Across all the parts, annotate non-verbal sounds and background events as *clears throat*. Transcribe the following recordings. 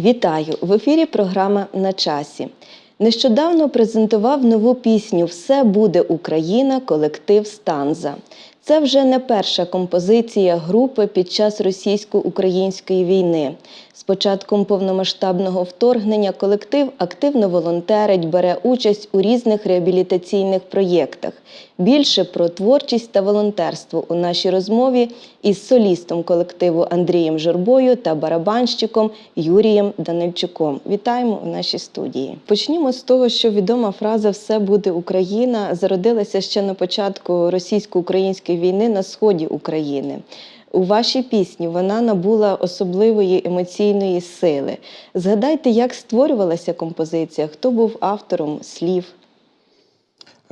Вітаю! В ефірі програма на часі. Нещодавно презентував нову пісню Все буде Україна колектив Станза. Це вже не перша композиція групи під час російсько-української війни. З початком повномасштабного вторгнення колектив активно волонтерить, бере участь у різних реабілітаційних проєктах. Більше про творчість та волонтерство у нашій розмові із солістом колективу Андрієм Журбою та барабанщиком Юрієм Данильчуком. Вітаємо у нашій студії. Почнімо з того, що відома фраза Все буде Україна зародилася ще на початку російсько-української війни на сході України. У вашій пісні вона набула особливої емоційної сили. Згадайте, як створювалася композиція, хто був автором слів.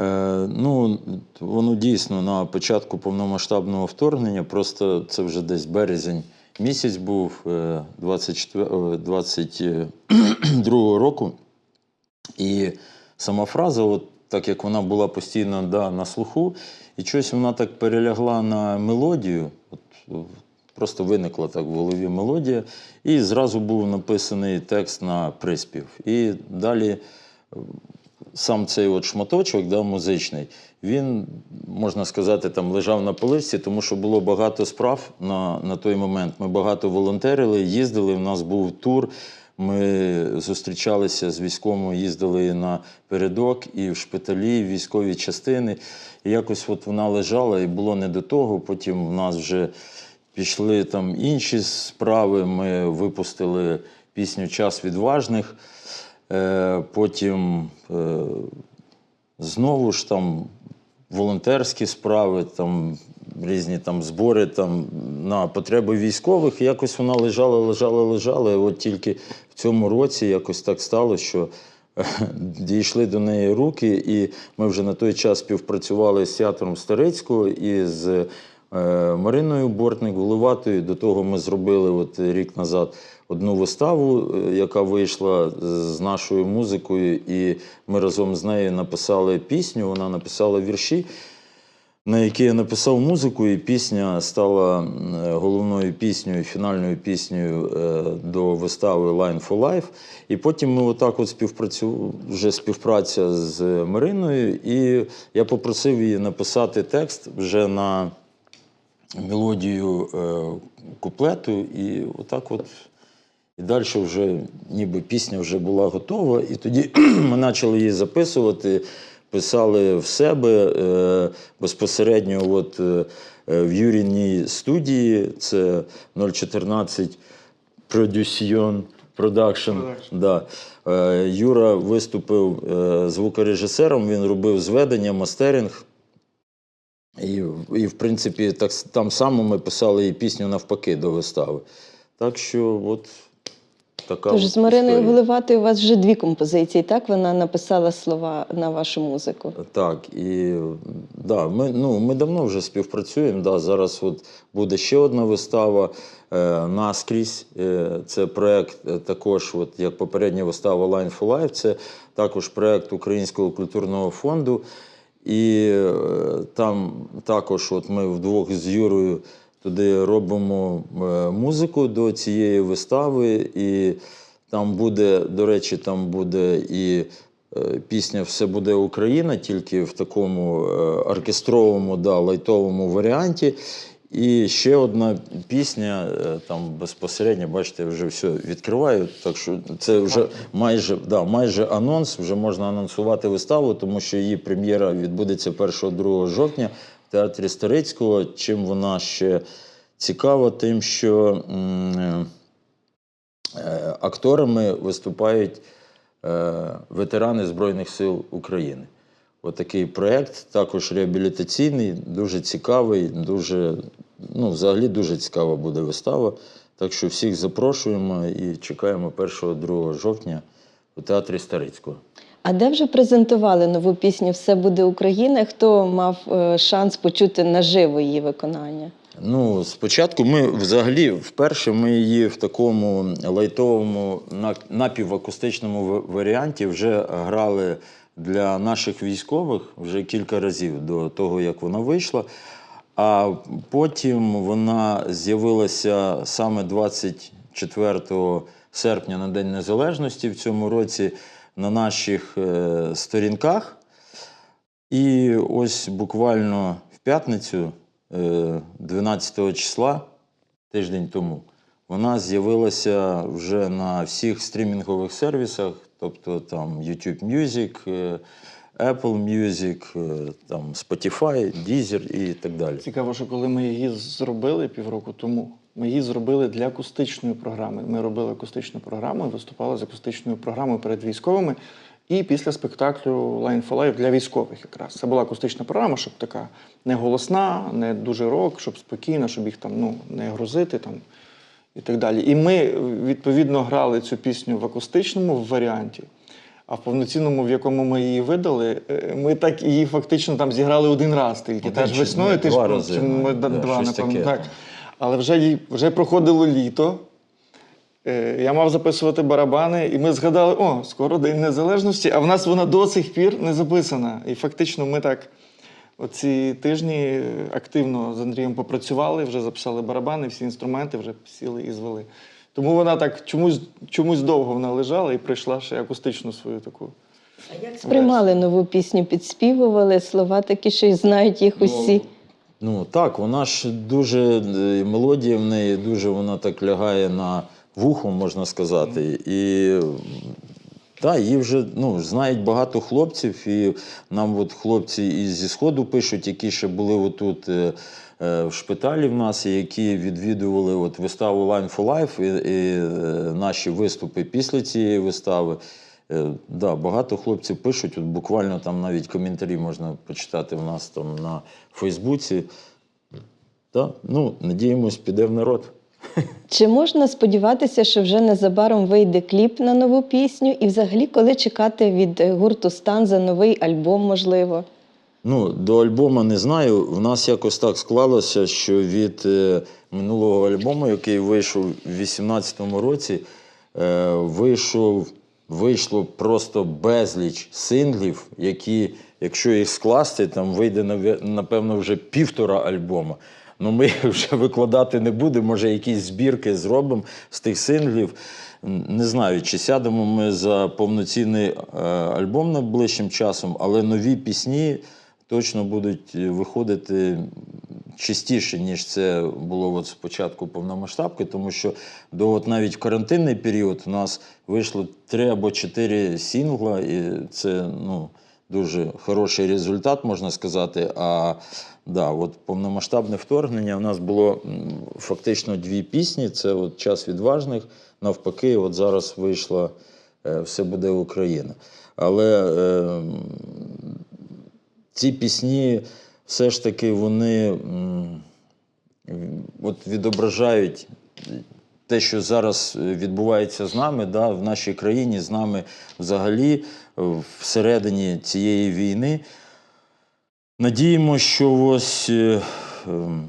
Е, ну, воно дійсно на початку повномасштабного вторгнення, просто це вже десь березень місяць був е, 24, е, *clears throat* 22 року. І сама фраза, от, так як вона була постійно да, на слуху, і щось вона так перелягла на мелодію. От, Просто виникла так в голові мелодія, і зразу був написаний текст на приспів. І далі сам цей от шматочок да, музичний, він, можна сказати, там лежав на полиці, тому що було багато справ на, на той момент. Ми багато волонтерили, їздили, у нас був тур. Ми зустрічалися з військовими, їздили на передок і в шпиталі, і в військові частини. І якось от вона лежала, і було не до того. Потім в нас вже пішли там інші справи. Ми випустили пісню Час відважних. Е, Потім е, знову ж там волонтерські справи, там різні там збори там, на потреби військових. І якось вона лежала, лежала, лежала. І от тільки в цьому році якось так стало, що е, дійшли до неї руки, і ми вже на той час співпрацювали з театром Старицького і з е, Мариною Бортник, Головатою. До того ми зробили от рік назад одну виставу, е, яка вийшла з нашою музикою, і ми разом з нею написали пісню. Вона написала вірші. На які я написав музику, і пісня стала головною піснею, фінальною піснею е, до вистави Line for Life. І потім ми отак от співпрацю... вже співпраця з Мариною, і я попросив її написати текст вже на мелодію е, куплету, і отак от. І далі вже ніби пісня вже була готова, і тоді *clears throat* ми почали її записувати, писали в себе е, безпосередньо от, е, в Юріній студії, це 014 Production Production. Да. Е, Юра виступив звукорежисером, він робив зведення, мастеринг. І, і в принципі, так, там само ми писали і пісню навпаки до вистави. Так що, от така. Тож з Мариною. Голиватою у вас вже дві композиції, так? Вона написала слова на вашу музику. Так, і да, ми, ну, ми давно вже співпрацюємо. Да, зараз от буде ще одна вистава е, наскрізь. Е, це проект е, також, от, як попередня вистава Line for Life, це також проект Українського культурного фонду. І е, там також от ми вдвох з Юрою туди робимо е, музику до цієї вистави. І там буде, до речі, там буде і е, пісня Все буде Україна, тільки в такому е, оркестровому, да, лайтовому варіанті. І ще одна пісня, там безпосередньо, бачите, я вже все відкриваю. Так що це вже майже, да, майже анонс, вже можна анонсувати виставу, тому що її прем'єра відбудеться 1-2 жовтня в театрі Старицького. Чим вона ще цікава, тим, що е, е, акторами виступають е, ветерани Збройних сил України. Отакий проєкт, також реабілітаційний, дуже цікавий, дуже, ну, взагалі дуже цікава буде вистава. Так що всіх запрошуємо і чекаємо 1-2 жовтня у театрі Старицького. А де вже презентували нову пісню Все буде Україна? Хто мав е, шанс почути наживо її виконання? Ну, спочатку ми взагалі вперше ми її в такому лайтовому напівакустичному варіанті вже грали для наших військових вже кілька разів до того, як вона вийшла. А потім вона з'явилася саме 24 серпня на День Незалежності в цьому році на наших е, сторінках. І ось буквально в п'ятницю, е, 12 числа, тиждень тому, вона з'явилася вже на всіх стрімінгових сервісах, тобто там YouTube Music, е, Apple Music, е, там Spotify, Deezer і так далі. Цікаво, що коли ми її зробили півроку тому, ми її зробили для акустичної програми. Ми робили акустичну програму, виступали з акустичною програмою перед військовими. І після спектаклю Line for Life для військових якраз. Це була акустична програма, щоб така не голосна, не дуже рок, щоб спокійно, щоб їх там ну, не грузити там, і так далі. І ми відповідно грали цю пісню в акустичному варіанті. А в повноцінному, в якому ми її видали, е, ми так її фактично там зіграли один раз тільки. Теж весною, ти два ж рази, ми, да, да, два, щось напевно. Так. Але вже, вже проходило літо. Е, Я мав записувати барабани, і ми згадали, о, скоро День Незалежності, а в нас вона до сих пір не записана. І фактично ми так оці тижні е, активно з Андрієм попрацювали, вже записали барабани, всі інструменти вже сіли і звели. Тому вона так чомусь, чомусь довго вона лежала і прийшла ще акустичну свою таку. А як Сприймали нову пісню, підспівували, слова такі, що й знають їх усі. Ну так, вона ж дуже е, мелодія в неї дуже вона так лягає на вухо, можна сказати. І так, її вже ну, знають багато хлопців, і нам от хлопці і зі Сходу пишуть, які ще були отут. е, е, В шпиталі в нас, які відвідували от виставу Line for Life і, і наші виступи після цієї вистави. Е, да, багато хлопців пишуть, от буквально там навіть коментарі можна почитати в нас там на Фейсбуці. Да, ну, надіємось, піде в народ. Чи можна сподіватися, що вже незабаром вийде кліп на нову пісню? І взагалі, коли чекати від е, гурту Стан за новий альбом, можливо? Ну, до альбома не знаю. В нас якось так склалося, що від е, минулого альбому, який вийшов у 2018 році, е, вийшов, вийшло просто безліч синглів, які, якщо їх скласти, там вийде напевно вже півтора альбома. Ну, ми вже викладати не будемо, може, якісь збірки зробимо з тих синглів. Не знаю, чи сядемо ми за повноцінний е, альбом найближчим часом, але нові пісні точно будуть е, виходити частіше, ніж це було от спочатку повномасштабки, тому що до от навіть карантинний період у нас вийшло три або чотири сінгла, і це ну, дуже хороший результат, можна сказати. А да, от повномасштабне вторгнення у нас було фактично дві пісні: це от час відважних. Навпаки, от зараз вийшла е, Все буде Україна. Але е, ці пісні все ж таки вони от відображають те, що зараз відбувається з нами, да, в нашій країні, з нами взагалі е, всередині цієї війни. Надіємо, що ось е, ем,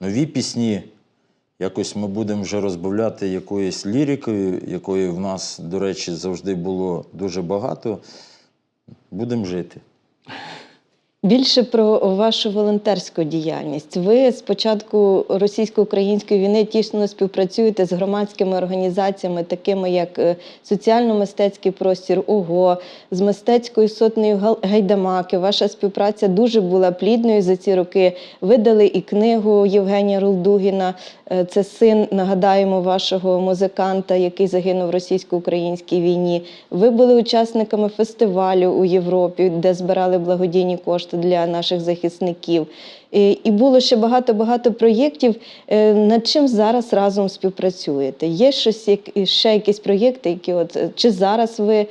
нові пісні якось ми будемо вже розбавляти якоюсь лірикою, якої в нас, до речі, завжди було дуже багато. Будемо жити. Більше про вашу волонтерську діяльність. Ви з початку російсько-української війни тісно співпрацюєте з громадськими організаціями, такими як е, соціально-мистецький простір ОГО, з мистецькою сотнею Гайдамаки. Ваша співпраця дуже була плідною за ці роки. Видали і книгу Євгенія Рулдугіна. Е, Це син, нагадаємо, вашого музиканта, який загинув в російсько-українській війні. Ви були учасниками фестивалю у Європі, де збирали благодійні кошти для наших захисників. І було ще багато-багато проєктів. Е, Над чим зараз разом співпрацюєте? Є щось, як- ще якісь проєкти, які от е, чи зараз ви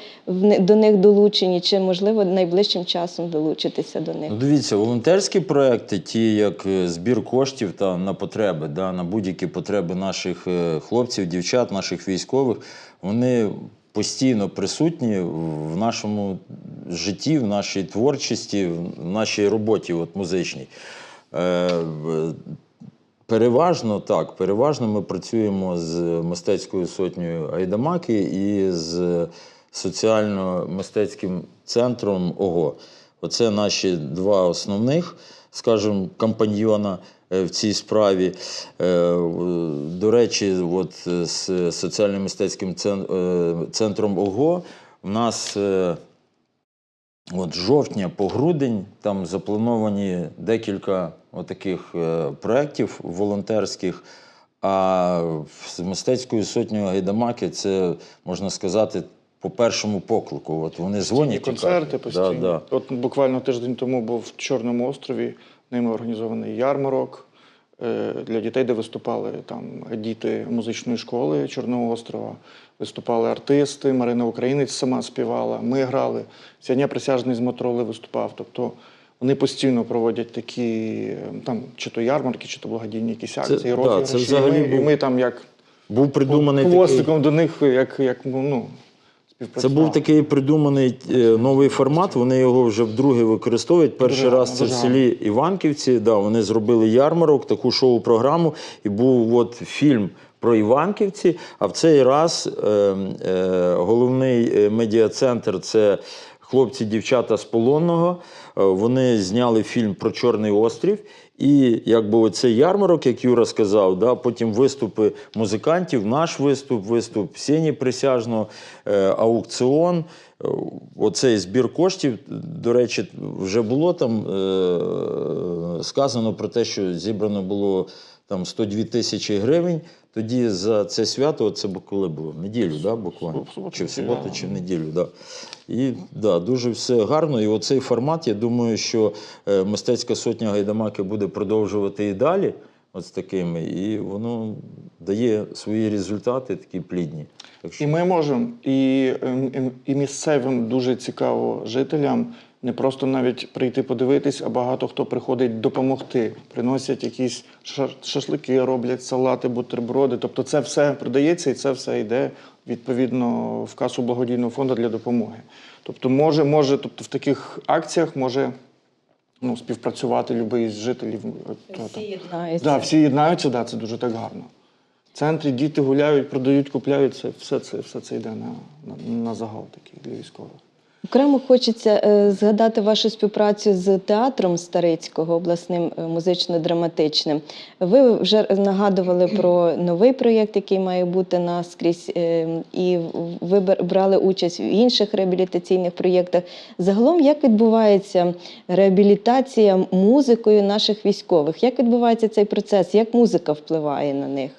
до них долучені, чи можливо найближчим часом долучитеся до них? Ну, дивіться, волонтерські проекти, ті як е, збір коштів та на потреби, да, на будь-які потреби наших хлопців, дівчат, наших військових, вони постійно присутні в нашому житті, в нашій творчості, в нашій роботі от, музичній. Е, Переважно так, переважно ми працюємо з мистецькою сотнею Айдамаки і з соціально-мистецьким центром ОГО. Оце наші два основних, скажімо, компаньйона. е, в цій справі. Е, До речі, от з соціально-мистецьким центром ОГО в нас от з жовтня по грудень там заплановані декілька таких проєктів волонтерських. А з мистецькою сотнею Гайдамаки це можна сказати по першому поклику. От вони дзвонять концерти кажуть, постійно. Да, да. От буквально тиждень тому був в Чорному острові, ними організований ярмарок е, для дітей, де виступали там діти музичної школи Чорного острова, виступали артисти, Марина Українець сама співала, ми грали. Сьогодні присяжний з Мотороли виступав. Тобто вони постійно проводять такі е, там чи то ярмарки, чи то благодійні якісь акції, да, розіграші. це І взагалі ми, і ми там як Був придуманий такий, до них, як, як ну, це був такий придуманий е, новий формат. Вони його вже вдруге використовують. Перший Дуже раз це в селі Іванківці. Да, вони зробили ярмарок, таку шоу-програму, і був от фільм. Про Іванківці, а в цей раз е, е, головний е, медіа-центр це хлопці, дівчата з полонного. Е, Вони зняли фільм про Чорний острів. І якби оцей ярмарок, як Юра сказав, да, потім виступи музикантів, наш виступ, виступ Сені Присяжного, е, аукціон. Оцей збір коштів, до речі, вже було там сказано про те, що зібрано було там 102 тисячі гривень. Тоді за це свято, це коли було? Неділю, да, буквально? Суботу, Чи в суботу, чи в неділю. Да. І да, дуже все гарно. І оцей формат, я думаю, що е, мистецька сотня Гайдамаки буде продовжувати і далі. От з такими, і воно дає свої результати такі плідні. Так що І ми можемо, і, ем, ем, і місцевим дуже цікаво жителям не просто навіть прийти подивитись, а багато хто приходить допомогти. Приносять якісь ша- шашлики, роблять салати, бутерброди. Тобто це все продається і це все йде відповідно в касу благодійного фонду для допомоги. Тобто, може, може, тобто в таких акціях може ну, співпрацювати будь-який з жителів. е, Всі єднаються. Да, всі єднаються, да, це дуже так гарно. В центрі діти гуляють, продають, купляють, все, це, все це йде на, на, на загал такий для військових. Окремо хочеться е, згадати вашу співпрацю з театром Старицького, обласним е, музично-драматичним. Ви вже нагадували про новий проєкт, який має бути наскрізь, е, і ви брали участь в інших реабілітаційних проєктах. Загалом, як відбувається реабілітація музикою наших військових? Як відбувається цей процес? Як музика впливає на них?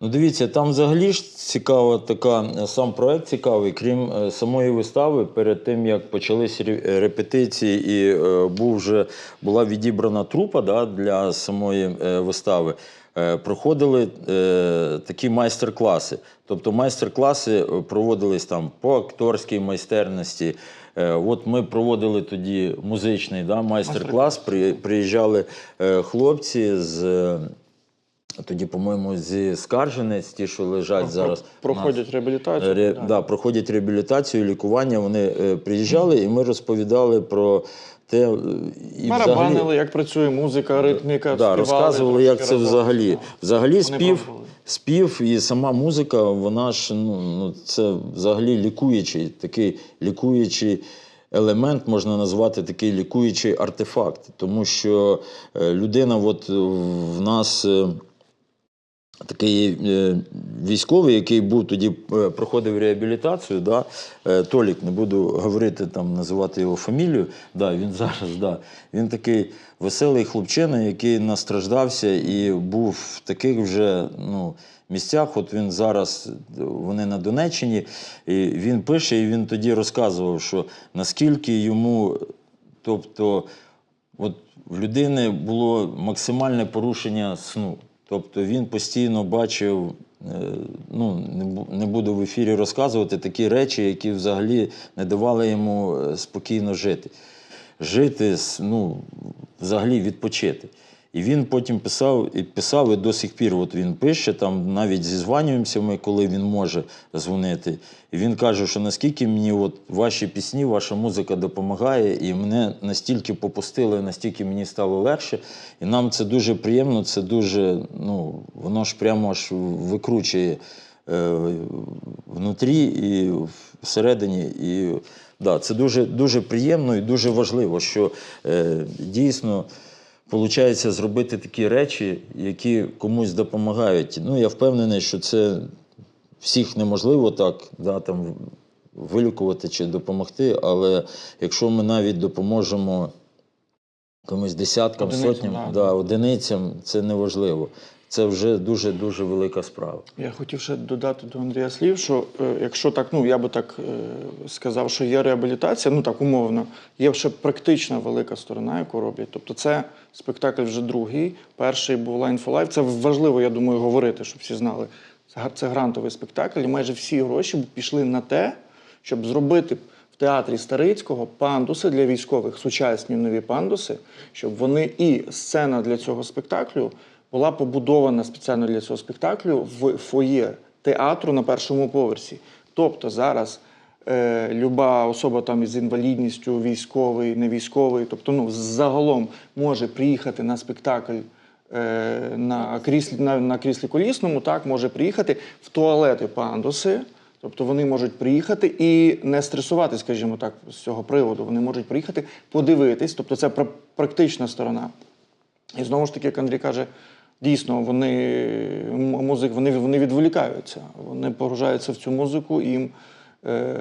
Ну, дивіться, там взагалі ж цікава така, е, сам проект цікавий, крім е, самої вистави, перед тим як почались репетиції і е, був вже, була відібрана трупа да, для самої е, вистави. е, Проходили е, такі майстер-класи. Тобто майстер-класи е, проводились там по акторській майстерності. Е, От ми проводили тоді музичний да, майстер-клас. При- Приїжджали е, хлопці з. е, тоді, по-моєму, зі скарженець, ті, що лежать зараз. Проходять реабілітацію. Ре, да. да, проходять реабілітацію, лікування. Вони е, приїжджали, і ми розповідали про те, е, і Барабанили, взагалі, як працює музика, ритміка, да, співали розказували, як це взагалі. Взагалі Вони спів, пробували. спів і сама музика, вона ж ну, ну, це взагалі лікуючий, такий лікуючий. Елемент можна назвати такий лікуючий артефакт, тому що е, людина, от в нас е, такий е, військовий, який був тоді, е, проходив реабілітацію, да, е, Толік, не буду говорити там, називати його фамілію. Да, він зараз, да, він такий веселий хлопчина, який настраждався і був в таких вже ну, місцях. От він зараз, вони на Донеччині, і він пише, і він тоді розказував, що наскільки йому, тобто, От в людини було максимальне порушення сну. Тобто він постійно бачив, е, ну не буду в ефірі розказувати такі речі, які взагалі не давали йому е, спокійно жити. Жити, ну, взагалі відпочити. І він потім писав і писав, і до сих пір от він пише, там навіть зізванюємося ми, коли він може дзвонити. І він каже, що наскільки мені от ваші пісні, ваша музика допомагає, і мене настільки попустили, настільки мені стало легше. І нам це дуже приємно, це дуже, ну, воно ж прямо аж викручує е, внутрі і всередині. І да, це дуже, дуже приємно і дуже важливо, що е, дійсно. Виходить зробити такі речі, які комусь допомагають. Ну, я впевнений, що це всіх неможливо так да, там, вилікувати чи допомогти, але якщо ми навіть допоможемо комусь десяткам, Одиницям, сотням, да. да, одиницям, це неважливо. Це вже дуже-дуже велика справа. Я хотів ще додати до Андрія слів, що е, якщо так, ну я би так е, сказав, що є реабілітація, ну так умовно, є ще практична велика сторона, яку роблять. Тобто це спектакль вже другий. Перший був Line for Life. Це важливо, я думаю, говорити, щоб всі знали. Це грантовий спектакль, і майже всі гроші пішли на те, щоб зробити в театрі Старицького пандуси для військових, сучасні нові пандуси, щоб вони і сцена для цього спектаклю була побудована спеціально для цього спектаклю в фоє театру на першому поверсі. Тобто зараз е, люба особа там із інвалідністю, військовий, не військовий, тобто ну, загалом може приїхати на спектакль е, на кріслі, на, на кріслі колісному, так, може приїхати в туалети пандуси. Тобто вони можуть приїхати і не стресувати, скажімо так, з цього приводу. Вони можуть приїхати подивитись, тобто це практична сторона. І знову ж таки, як Андрій каже, дійсно, вони, музик, вони, вони відволікаються, вони погружаються в цю музику, їм. Е,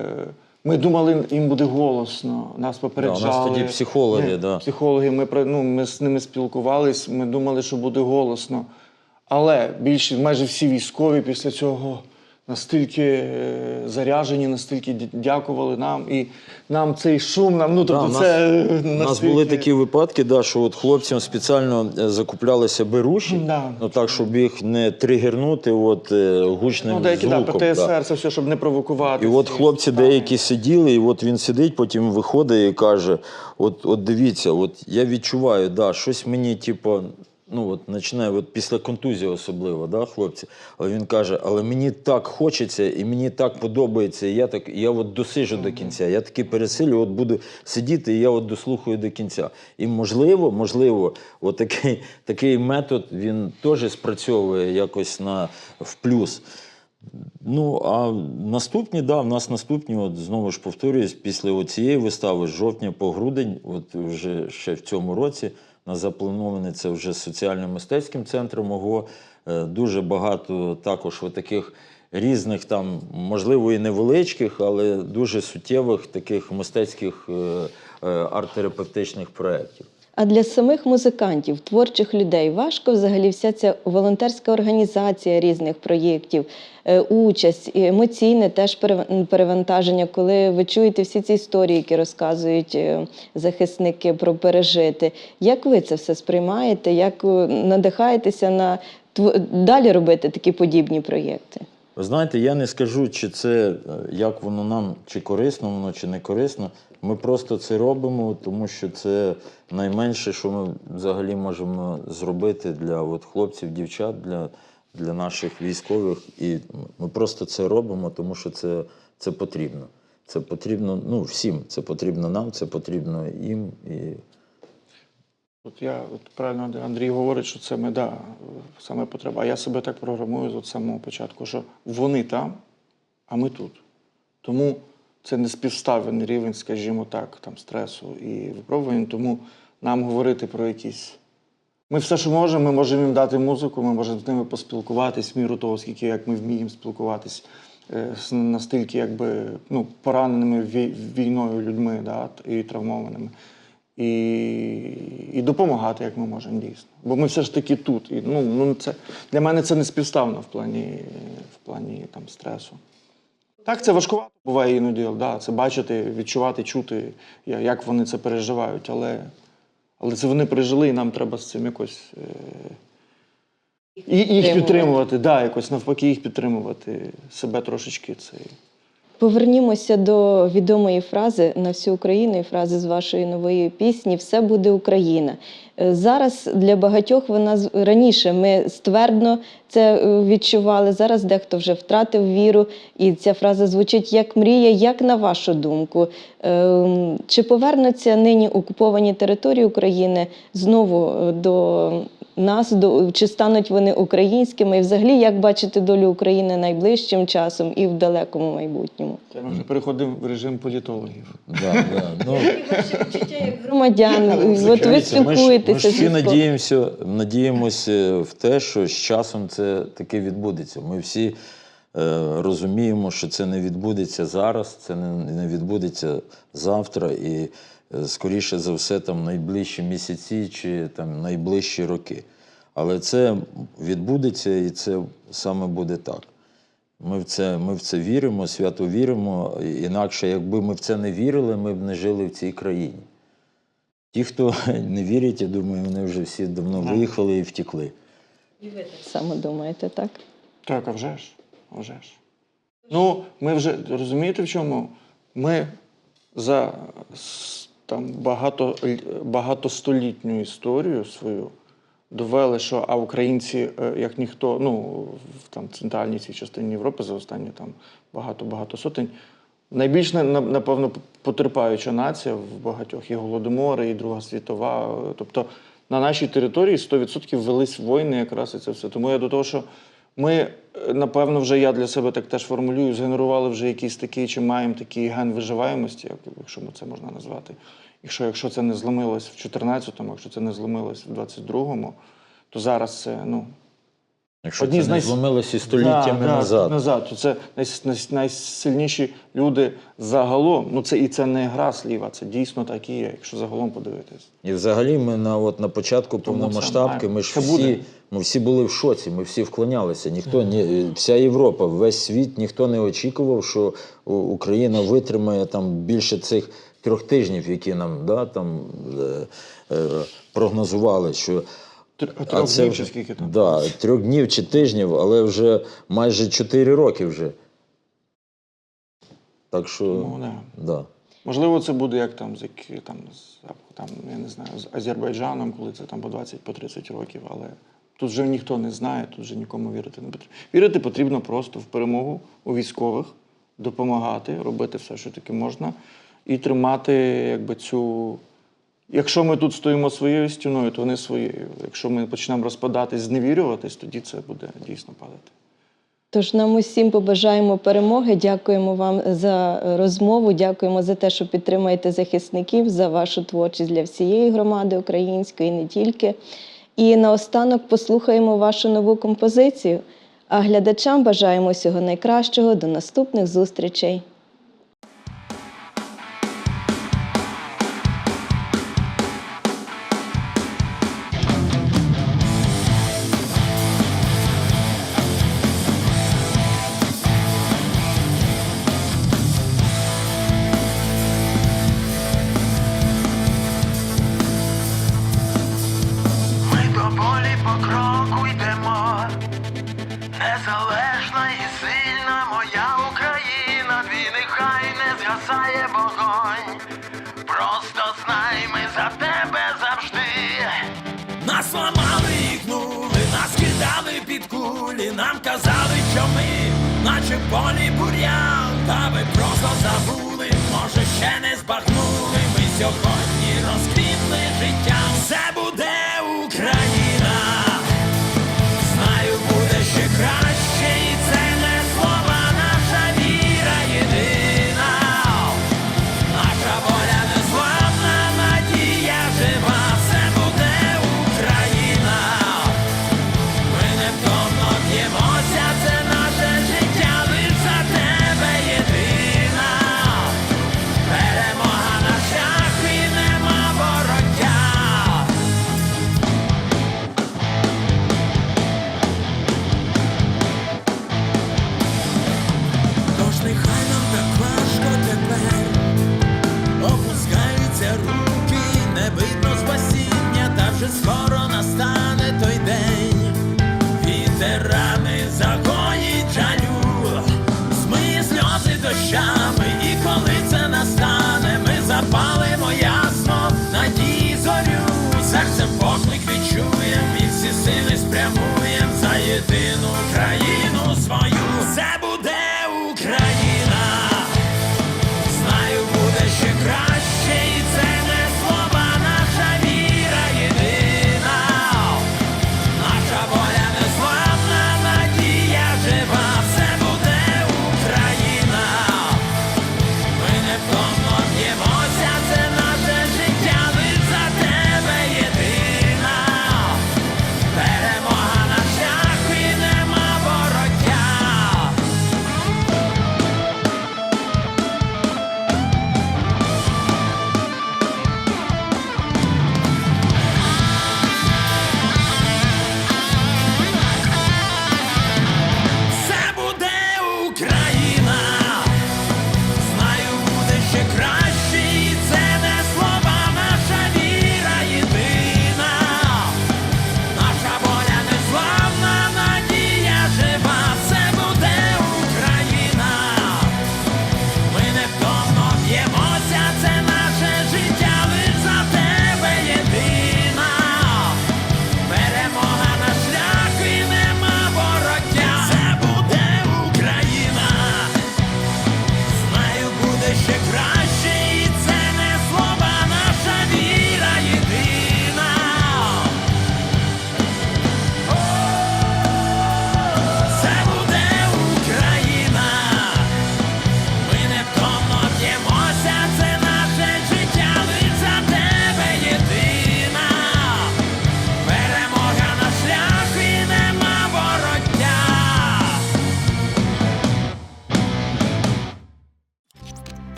ми думали, їм буде голосно, нас попереджали. Да, у нас тоді психологи, Ми- да. психологи, ми, ну, ми з ними спілкувались, ми думали, що буде голосно. Але більше, майже всі військові після цього настільки е, заряжені, настільки дякували нам. І нам цей шум, нам, ну, тобто Да, це У нас були такі випадки, да, що от хлопцям спеціально е, закуплялися беруші, Да. ну так, щоб їх не тригернути от, е, гучним Ну, деякі да, звуком. ПТСР, да. це все, щоб не провокувати. І от хлопці стани. деякі сиділи, і от він сидить, потім виходить і каже: от, от дивіться, от я відчуваю, да, щось мені, типу, ну от починає, от після контузії особливо, да, хлопці. Але він каже, але мені так хочеться, і мені так подобається. І я так, я от досижу до кінця. Я таки пересилю, от буду сидіти, і я от дослухаю до кінця. І можливо, можливо, от такий, такий метод він теж спрацьовує якось на в плюс. Ну, а наступні, да, в нас наступні, от знову ж повторююсь, після цієї вистави з жовтня по грудень, от вже ще в цьому році, на заплановане це вже соціально-мистецьким центром ОГО. Е, Дуже багато також таких різних, там, можливо, і невеличких, але дуже суттєвих таких мистецьких е, е, арт-терапевтичних проєктів. А для самих музикантів, творчих людей важко взагалі вся ця волонтерська організація різних проєктів, е, участь, емоційне теж перевантаження, коли ви чуєте всі ці історії, які розказують е, захисники про пережити. Як ви це все сприймаєте? Як е, надихаєтеся на далі робити такі подібні проєкти? Ви знаєте, я не скажу, чи це як воно нам, чи корисно воно, чи не корисно. Ми просто це робимо, тому що це найменше, що ми взагалі можемо зробити для от хлопців, дівчат, для, для наших військових. І ми просто це робимо, тому що це, це потрібно. Це потрібно ну, всім. Це потрібно нам, це потрібно їм. І От я от правильно Андрій говорить, що це ми да, саме потреба. А я себе так програмую з самого початку, що вони там, а ми тут. Тому це не співставлений рівень, скажімо так, там стресу і випробувань. Тому нам говорити про якісь. Ми все, що можемо, ми можемо їм дати музику, ми можемо з ними поспілкуватись в міру того, скільки як ми вміємо спілкуватись е, з настільки якби, ну, пораненими війною людьми да, і травмованими. І, і допомагати, як ми можемо дійсно. Бо ми все ж таки тут. І, ну, ну, це, для мене це не співставно в плані, в плані там, стресу. Так, це важкувато буває іноді, да, це бачити, відчувати, чути, як вони це переживають. Але, але це вони пережили, і нам треба з цим якось. Е, і, їх підтримувати, да, якось навпаки, їх підтримувати, себе трошечки цей. Повернімося до відомої фрази на всю Україну і фрази з вашої нової пісні Все буде Україна. Е, Зараз для багатьох вона раніше ми ствердно це е, відчували. Зараз дехто вже втратив віру, і ця фраза звучить як мрія. Як на вашу думку, Ем, чи повернуться нині окуповані території України знову е, до нас до чи стануть вони українськими, і взагалі як бачити долю України найближчим часом і в далекому майбутньому? Це ми вже переходимо в режим політологів. Да, да. Ну, Громадян, от ви Дивіться, ми ж- спілкуєтеся всі надіємося, надіємося в те, що з часом це таки відбудеться. Ми всі е, розуміємо, що це не відбудеться зараз, це не, відбудеться завтра, і скоріше за все, там найближчі місяці чи там найближчі роки. Але це відбудеться, і це саме буде так. Ми в це, ми в це віримо, свято віримо. Інакше, якби ми в це не вірили, ми б не жили в цій країні. Ті, хто *laughs* не вірять, я думаю, вони вже всі давно виїхали і втекли. саме думаєте, так? Так, а вже ж. А вже ж. Ну, ми вже розумієте в чому? Ми за там, багато, багатостолітню історію свою довели, що а українці, е, як ніхто, ну, в там, центральній цій частині Європи за останні там багато-багато сотень. Найбільш на- на- напевно потерпаюча нація в багатьох і голодомори, і Друга світова. Тобто на нашій території 100% велись війни якраз і це все. Тому я до того, що ми, е, напевно, вже я для себе так теж формулюю, згенерували вже якийсь такий, чи маємо такий ген виживаємості, як- якщо це можна назвати. Якщо, якщо це не зламилось в 14-му, якщо це не зламилось в 22-му, то зараз це ну, Якщо Одні це з не най- зломилося століттями Да, да, назад. назад. То це най, най, найсильніші люди загалом. Ну це і це не гра сліва, це дійсно так і є, якщо загалом подивитись. І взагалі ми на, от, на початку повномасштабки ми ж це всі, буде. ми всі були в шоці, ми всі вклонялися. Ніхто, ні, вся Європа, весь світ, ніхто не очікував, що у- Україна витримає там більше цих трьох тижнів, які нам да, там, е, е, прогнозували. Що Тр- Трьох днів чи скільки там? Да, трьох днів чи тижнів, але вже майже чотири роки вже. Так що, Ну, да. да. Можливо, це буде як там з які- там, з, там, я не знаю, з Азербайджаном, коли це там по 20 по 30 років, але тут вже ніхто не знає, тут вже нікому вірити не потрібно. Вірити потрібно просто в перемогу у військових, допомагати, робити все, що таки можна, і тримати якби цю. Якщо ми тут стоїмо своєю стіною, то вони своєю. Якщо ми почнемо розпадатись, зневірюватись, тоді це буде дійсно падати. Тож нам усім побажаємо перемоги. Дякуємо вам за розмову. Дякуємо за те, що підтримуєте захисників, за вашу творчість для всієї громади української, не тільки. І наостанок послухаємо вашу нову композицію. А глядачам бажаємо всього найкращого. До наступних зустрічей. Кулі, нам казали, що ми, наче полі бур'ян, та ви просто забули, може ще не збагнули. Ми сьогодні